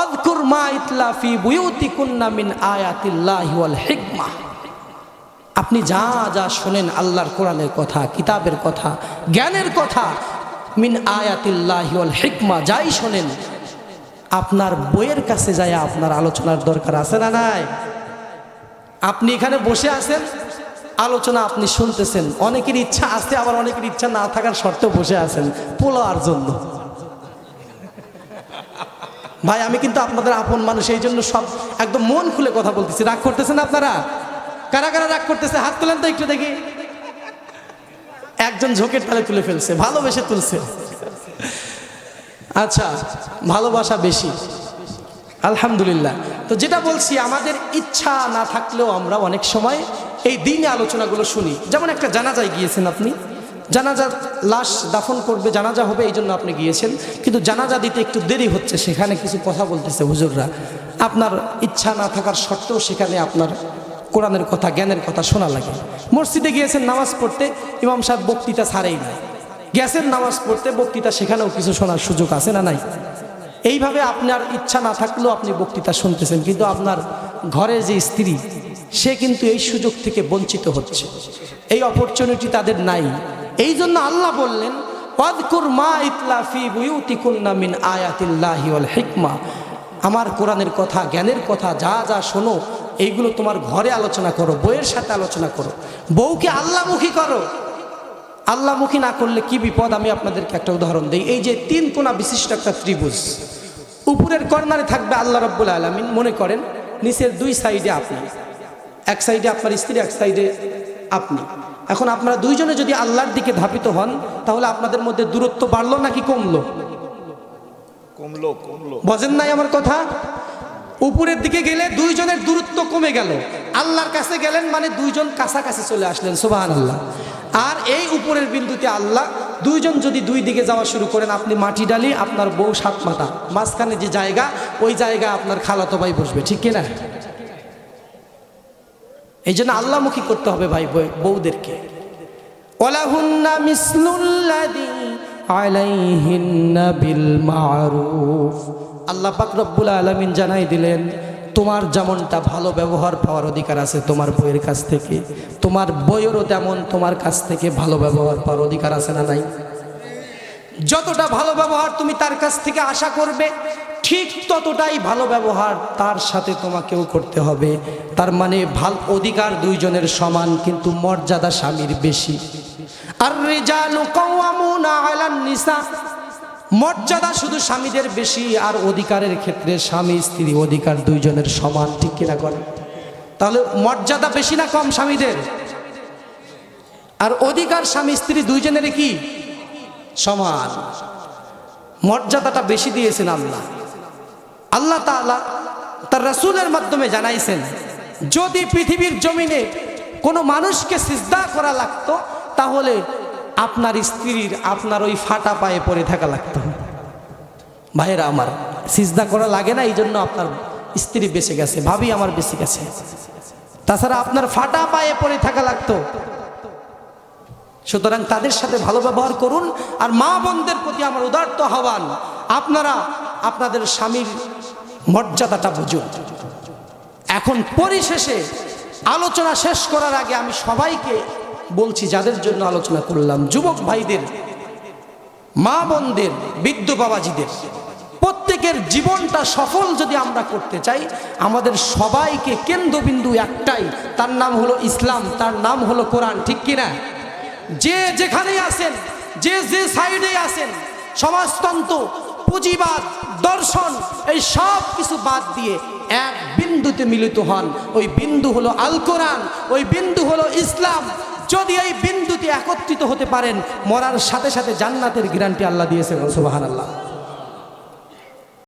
অদকুর মা ইতলাফি বুয়ুতি কুন্না মিন হিকমা আপনি যা যা শোনেন আল্লাহর কোরআনের কথা, কিতাবের কথা, জ্ঞানের কথা, মিন আয়াতিল্লাহি ওয়াল হিকমা, যাই শোনেন, আপনার বইয়ের কাছে যায় আপনার আলোচনার দরকার আছে না নাই? আপনি এখানে বসে আছেন, আলোচনা আপনি শুনতেছেন, অনেকের ইচ্ছা আছে, আবার অনেকের ইচ্ছা না থাকার শর্তেও বসে আছেন পোলার জন্য। ভাই, আমি কিন্তু আপনাদের আপন মানুষ, এই জন্য সব একদম মন খুলে কথা বলতেছি। রাগ করতেছেন আপনারা? কারা কারা রাগ করতেছে? হাত তোলেন তো একটু দেখি। একজন ঝোঁকের তালে তুলে ফেলছে, ভালোবেসে তুলছে। আচ্ছা ভালোবাসা বেশি। আলহামদুলিল্লাহ। তো যেটা বলছি, আমাদের ইচ্ছা না থাকলেও আমরা অনেক সময় এই দিনে আলোচনাগুলো শুনি। যেমন একটা জানাজায় গিয়েছেন আপনি। জানাজা লাশ দাফন করবে, জানাজা হবে, এই জন্য আপনি গিয়েছেন। কিন্তু জানাজা দিতে একটু দেরি হচ্ছে, সেখানে কিছু কথা বলতেছে হুজুররা। আপনার ইচ্ছা না থাকার সত্ত্বেও সেখানে আপনার কোরআনের কথা, জ্ঞানের কথা শোনা লাগে। মসজিদে গিয়েছেন নামাজ পড়তে, ইমাম সাহেব বক্তৃতা ছাড়েই না গ্যাসের নামাজ পড়তে, বক্তৃতা সেখানেও কিছু শোনার সুযোগ আছে না নাই? এইভাবে আপনার ইচ্ছা না থাকলেও আপনি বক্তৃতা শুনতেছেন, কিন্তু আপনার ঘরে যে স্ত্রী, সে কিন্তু এই সুযোগ থেকে বঞ্চিত হচ্ছে। এই অপরচুনিটি তাদের নাই। এই জন্য আল্লাহ বললেন মা ইতলাফি আয়াতিল্লাহি আমার কোরআনের কথা, জ্ঞানের কথা, যা যা শোনো, এইগুলো তোমার ঘরে আলোচনা করো, বইয়ের সাথে আলোচনা করো। বউকে আল্লাহমুখী করো। আল্লাহমুখী না করলে কি বিপদ? আমি আপনাদেরকে একটা উদাহরণ দিই। এই যে তিন কোনা বিশিষ্ট একটা ত্রিভুজ, উপরের কর্নারে থাকবে আল্লাহ রব্বুল আলমিন। মনে করেন, নিচের দুই সাইডে আপনি, এক সাইডে আপনার স্ত্রী, এক সাইডে আপনি। এখন আপনারা দুইজনে যদি আল্লাহর দিকে ধাপিত হন তাহলে আপনাদের মধ্যে দূরত্ব বাড়লো নাকি কমলো? কমলো কমলো। বোঝেন নাই আমার কথা? উপরের দিকে গেলে দুইজনের দূরত্ব কমে গেল। আল্লাহর কাছে গেলেন মানে দুইজন কাছাকাছি চলে আসলেন সুবাহান আল্লাহ আর এই উপরের বিন্দুতে আল্লাহ দুইজন যদি দুই দিকে যাওয়া শুরু করেন আপনি মাটি ডালি আপনার বউ সাত মাথা। মাঝখানে যে জায়গা ওই জায়গা আপনার খালাতো ভাই বসবে ঠিক কিনা? এই জন্য আল্লাহমুখী করতে হবে ভাই বউ- বউদেরকে। মারুফ আল্লাহ পাক রব্বুল আলামিন জানাই দিলেন, তোমার যেমনটা ভালো ব্যবহার পাওয়ার অধিকার আছে তোমার বইয়ের কাছ থেকে, তোমার বইয়েরও তেমন তোমার কাছ থেকে ভালো ব্যবহার পাওয়ার অধিকার আছে না নাই? যতটা ভালো ব্যবহার তুমি তার কাছ থেকে আশা করবে ঠিক ততটাই ভালো ব্যবহার তার সাথে তোমাকেও করতে হবে। তার মানে ভালো অধিকার দুইজনের সমান, কিন্তু মর্যাদা স্বামীর বেশি। আর মর্যাদা শুধু স্বামীদের বেশি, আর অধিকারের ক্ষেত্রে স্বামী, স্ত্রী অধিকার দুইজনের সমান, ঠিক কিনা করে তাহলে মর্যাদা বেশি না কম স্বামীদের? আর অধিকার স্বামী, স্ত্রী দুইজনের কি? সমান। মর্যাদাটা বেশি দিয়েছেন আল্লাহ। আল্লাহ তাআলা তার রাসূলের মাধ্যমে জানাইছেন, যদি পৃথিবীর জমিনে কোনো মানুষকে সিজদা করা লাগতো, তাহলে আপনার স্ত্রীর আপনার ওই ফাটা পায়ে পড়ে থাকা লাগতো। ভাইয়েরা আমার, সিজদা করা লাগে না এই জন্য আপনার স্ত্রী বেঁচে গেছে, ভাবি আমার বেঁচে গেছে। তাছাড়া আপনার ফাটা পায়ে পড়ে থাকা লাগতো। সুতরাং তাদের সাথে ভালো ব্যবহার করুন, আর মা বোনদের প্রতি আমার উদার্ত আহ্বান, আপনারা আপনাদের স্বামীর মর্যাদাটা বুঝুন। এখন পরিশেষে আলোচনা শেষ করার আগে আমি সবাইকে বলছি, যাদের জন্য আলোচনা করলাম, যুবক ভাইদের, মা বোনদের, বৃদ্ধ বাবাজিদের, প্রত্যেকের জীবনটা সফল যদি আমরা করতে চাই, আমাদের সবাইকে কেন্দ্রবিন্দু একটাই, তার নাম হলো ইসলাম, তার নাম হলো কোরআন, ঠিক কিনা যে যেখানেই আসেন যে যে সাইডে আসেন সমাজতন্ত্র পুঁজিবাদ, দর্শন, এই সব কিছু বাদ দিয়ে এক বিন্দুতে মিলিত হন। ওই বিন্দু হলো আল কোরআন, ওই বিন্দু হলো ইসলাম। যদি এই বিন্দুতে একত্রিত হতে পারেন, মরার সাথে সাথে জান্নাতের গ্যারান্টি আল্লাহ দিয়েছেন সুবাহান আল্লাহ